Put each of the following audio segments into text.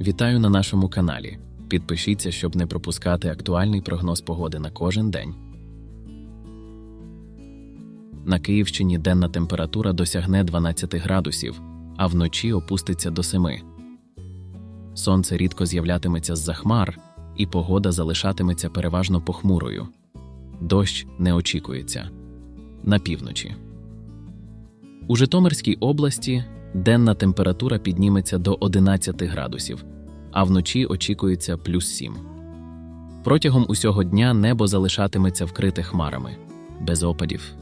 Вітаю на нашому каналі. Підпишіться, щоб не пропускати актуальний прогноз погоди на кожен день. На Київщині денна температура досягне 12 градусів, а вночі опуститься до 7. Сонце рідко з'являтиметься з-за хмар, і погода залишатиметься переважно похмурою. Дощ не очікується. На півночі. У Житомирській області денна температура підніметься до 11 градусів, а вночі очікується плюс 7. Протягом усього дня небо залишатиметься вкрите хмарами, без опадів.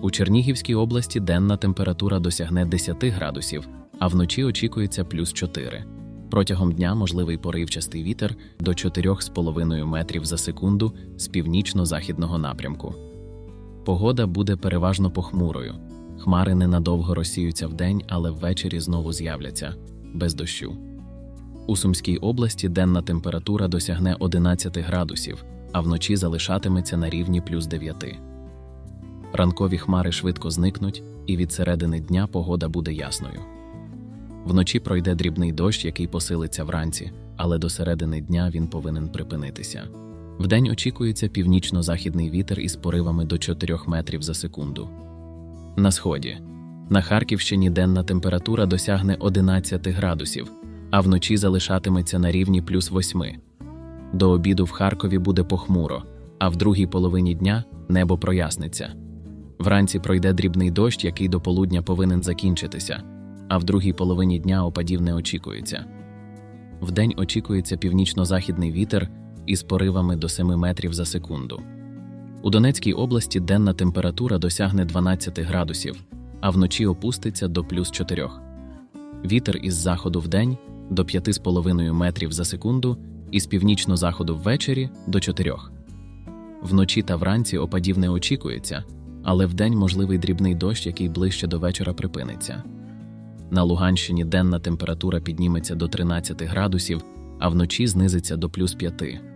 У Чернігівській області денна температура досягне 10 градусів, а вночі очікується плюс 4. Протягом дня можливий поривчастий вітер до 4,5 метрів за секунду з північно-західного напрямку. Погода буде переважно похмурою. Хмари ненадовго розсіються вдень, але ввечері знову з'являться без дощу. У Сумській області денна температура досягне 11 градусів, а вночі залишатиметься на рівні плюс 9. Ранкові хмари швидко зникнуть, і від середини дня погода буде ясною. Вночі пройде дрібний дощ, який посилиться вранці, але до середини дня він повинен припинитися. Вдень очікується північно-західний вітер із поривами до 4 метрів за секунду. На сході. На Харківщині денна температура досягне 11 градусів, а вночі залишатиметься на рівні плюс 8. До обіду в Харкові буде похмуро, а в другій половині дня небо проясниться. Вранці пройде дрібний дощ, який до полудня повинен закінчитися, а в другій половині дня опадів не очікується. Вдень очікується північно-західний вітер із поривами до 7 метрів за секунду. У Донецькій області денна температура досягне 12 градусів, а вночі опуститься до плюс 4. Вітер із заходу вдень до 5,5 метрів за секунду і з північно-заходу ввечері до 4. Вночі та вранці опадів не очікується, але вдень можливий дрібний дощ, який ближче до вечора припиниться. На Луганщині денна температура підніметься до 13 градусів, а вночі знизиться до плюс 5.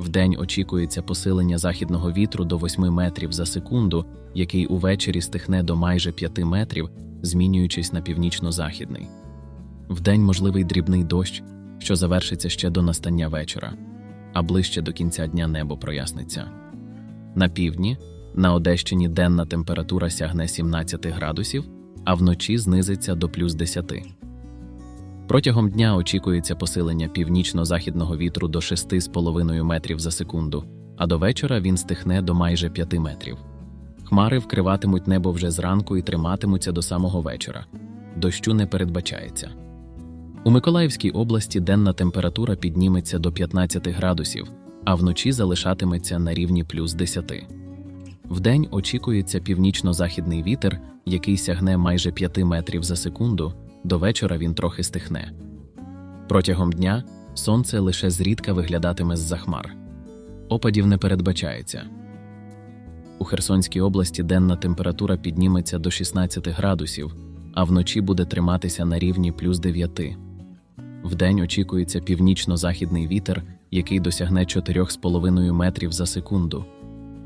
Вдень очікується посилення західного вітру до 8 метрів за секунду, який увечері стихне до майже 5 метрів, змінюючись на північно-західний. Вдень можливий дрібний дощ, що завершиться ще до настання вечора, а ближче до кінця дня небо проясниться. На півдні на Одещині денна температура сягне 17 градусів, а вночі знизиться до плюс 10. Протягом дня очікується посилення північно-західного вітру до 6,5 метрів за секунду, а до вечора він стихне до майже 5 метрів. Хмари вкриватимуть небо вже зранку і триматимуться до самого вечора. Дощу не передбачається. У Миколаївській області денна температура підніметься до 15 градусів, а вночі залишатиметься на рівні плюс 10. Вдень очікується північно-західний вітер, який сягне майже 5 метрів за секунду, до вечора він трохи стихне. Протягом дня сонце лише зрідка виглядатиме з-за хмар. Опадів не передбачається. У Херсонській області денна температура підніметься до 16 градусів, а вночі буде триматися на рівні плюс 9. Вдень очікується північно-західний вітер, який досягне 4,5 метрів за секунду.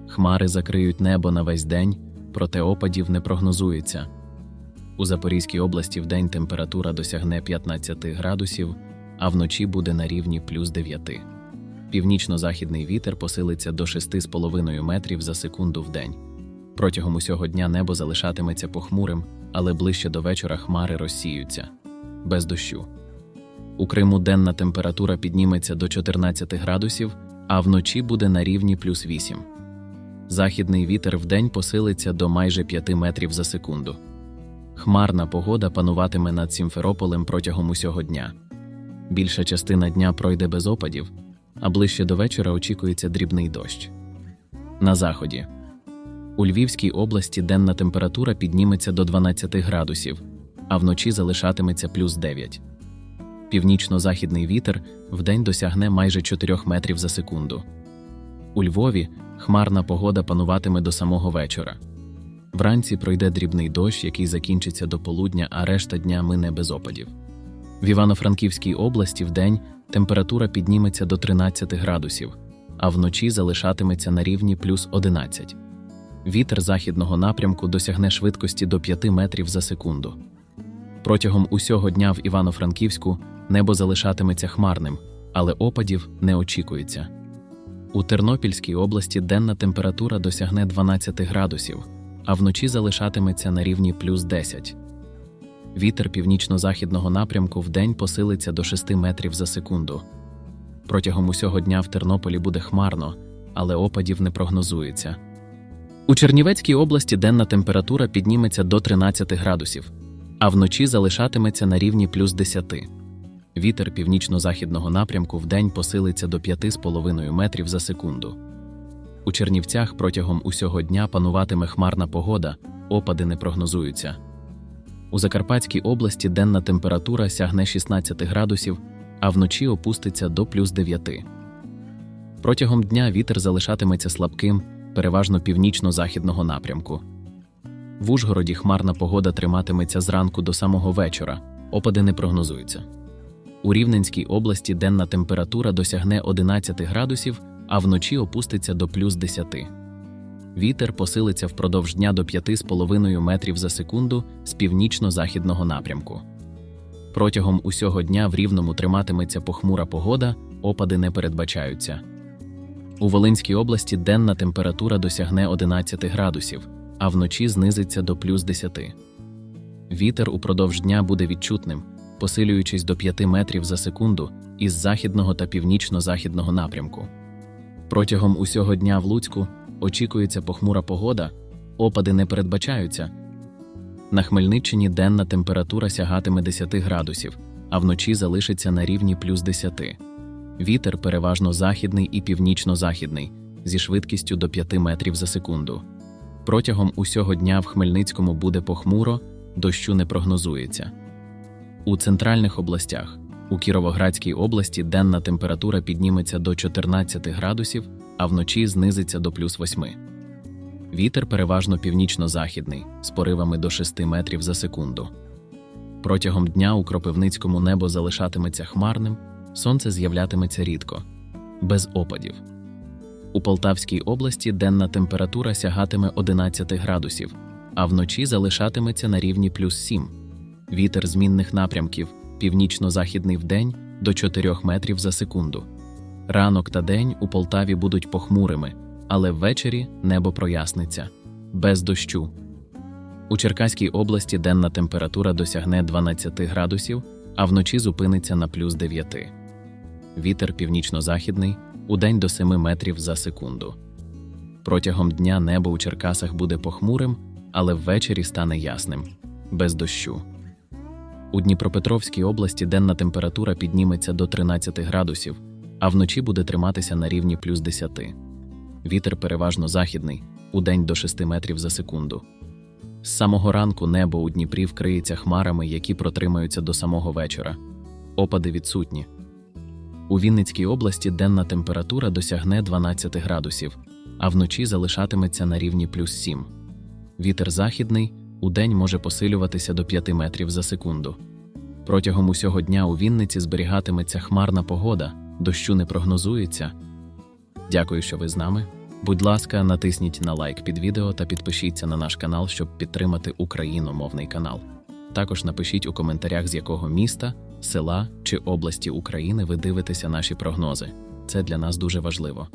Хмари закриють небо на весь день, проте опадів не прогнозується. У Запорізькій області вдень температура досягне 15 градусів, а вночі буде на рівні плюс 9. Північно-західний вітер посилиться до 6,5 метрів за секунду в день. Протягом усього дня небо залишатиметься похмурим, але ближче до вечора хмари розсіються без дощу. У Криму денна температура підніметься до 14 градусів, а вночі буде на рівні плюс 8. Західний вітер вдень посилиться до майже 5 метрів за секунду. Хмарна погода пануватиме над Сімферополем протягом усього дня. Більша частина дня пройде без опадів, а ближче до вечора очікується дрібний дощ. На заході. У Львівській області денна температура підніметься до 12 градусів, а вночі залишатиметься плюс 9. Північно-західний вітер вдень досягне майже 4 метрів за секунду. У Львові хмарна погода пануватиме до самого вечора. Вранці пройде дрібний дощ, який закінчиться до полудня, а решта дня мине без опадів. В Івано-Франківській області вдень температура підніметься до 13 градусів, а вночі залишатиметься на рівні плюс 11. Вітер західного напрямку досягне швидкості до 5 метрів за секунду. Протягом усього дня в Івано-Франківську небо залишатиметься хмарним, але опадів не очікується. У Тернопільській області денна температура досягне 12 градусів, а вночі залишатиметься на рівні плюс 10. Вітер північно-західного напрямку вдень посилиться до 6 метрів за секунду. Протягом усього дня в Тернополі буде хмарно, але опадів не прогнозується. У Чернівецькій області денна температура підніметься до 13 градусів, а вночі залишатиметься на рівні плюс 10. Вітер північно-західного напрямку вдень посилиться до 5,5 метрів за секунду. У Чернівцях протягом усього дня пануватиме хмарна погода, опади не прогнозуються. У Закарпатській області денна температура сягне 16 градусів, а вночі опуститься до плюс 9. Протягом дня вітер залишатиметься слабким, переважно північно-західного напрямку. В Ужгороді хмарна погода триматиметься зранку до самого вечора, опади не прогнозуються. У Рівненській області денна температура досягне 11 градусів, а вночі опуститься до плюс 10. Вітер посилиться впродовж дня до 5,5 метрів за секунду з північно-західного напрямку. Протягом усього дня в Рівному триматиметься похмура погода, опади не передбачаються. У Волинській області денна температура досягне 11 градусів, а вночі знизиться до плюс 10. Вітер упродовж дня буде відчутним, посилюючись до 5 метрів за секунду із західного та північно-західного напрямку. Протягом усього дня в Луцьку очікується похмура погода, опади не передбачаються. На Хмельниччині денна температура сягатиме 10 градусів, а вночі залишиться на рівні плюс 10. Вітер переважно західний і північно-західний зі швидкістю до 5 метрів за секунду. Протягом усього дня в Хмельницькому буде похмуро, дощу не прогнозується. У центральних областях у Кіровоградській області денна температура підніметься до 14 градусів, а вночі знизиться до плюс 8. Вітер переважно північно-західний з поривами до 6 метрів за секунду. Протягом дня у Кропивницькому небо залишатиметься хмарним, сонце з'являтиметься рідко, без опадів. У Полтавській області денна температура сягатиме 11 градусів, а вночі залишатиметься на рівні плюс 7. Вітер змінних напрямків північно-західний вдень до 4 метрів за секунду. Ранок та день у Полтаві будуть похмурими, але ввечері небо проясниться без дощу. У Черкаській області денна температура досягне 12 градусів, а вночі зупиниться на плюс 9. Вітер північно-західний удень до 7 метрів за секунду. Протягом дня небо у Черкасах буде похмурим, але ввечері стане ясним без дощу. У Дніпропетровській області денна температура підніметься до 13 градусів, а вночі буде триматися на рівні плюс 10. Вітер переважно західний, удень до 6 метрів за секунду. З самого ранку небо у Дніпрі вкриється хмарами, які протримаються до самого вечора. Опади відсутні. У Вінницькій області денна температура досягне 12 градусів, а вночі залишатиметься на рівні плюс 7. Вітер західний удень може посилюватися до 5 метрів за секунду. Протягом усього дня у Вінниці зберігатиметься хмарна погода, дощу не прогнозується. Дякую, що ви з нами. Будь ласка, натисніть на лайк під відео та підпишіться на наш канал, щоб підтримати україномовний канал. Також напишіть у коментарях, з якого міста, села чи області України ви дивитеся наші прогнози. Це для нас дуже важливо.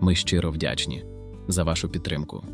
Ми щиро вдячні за вашу підтримку.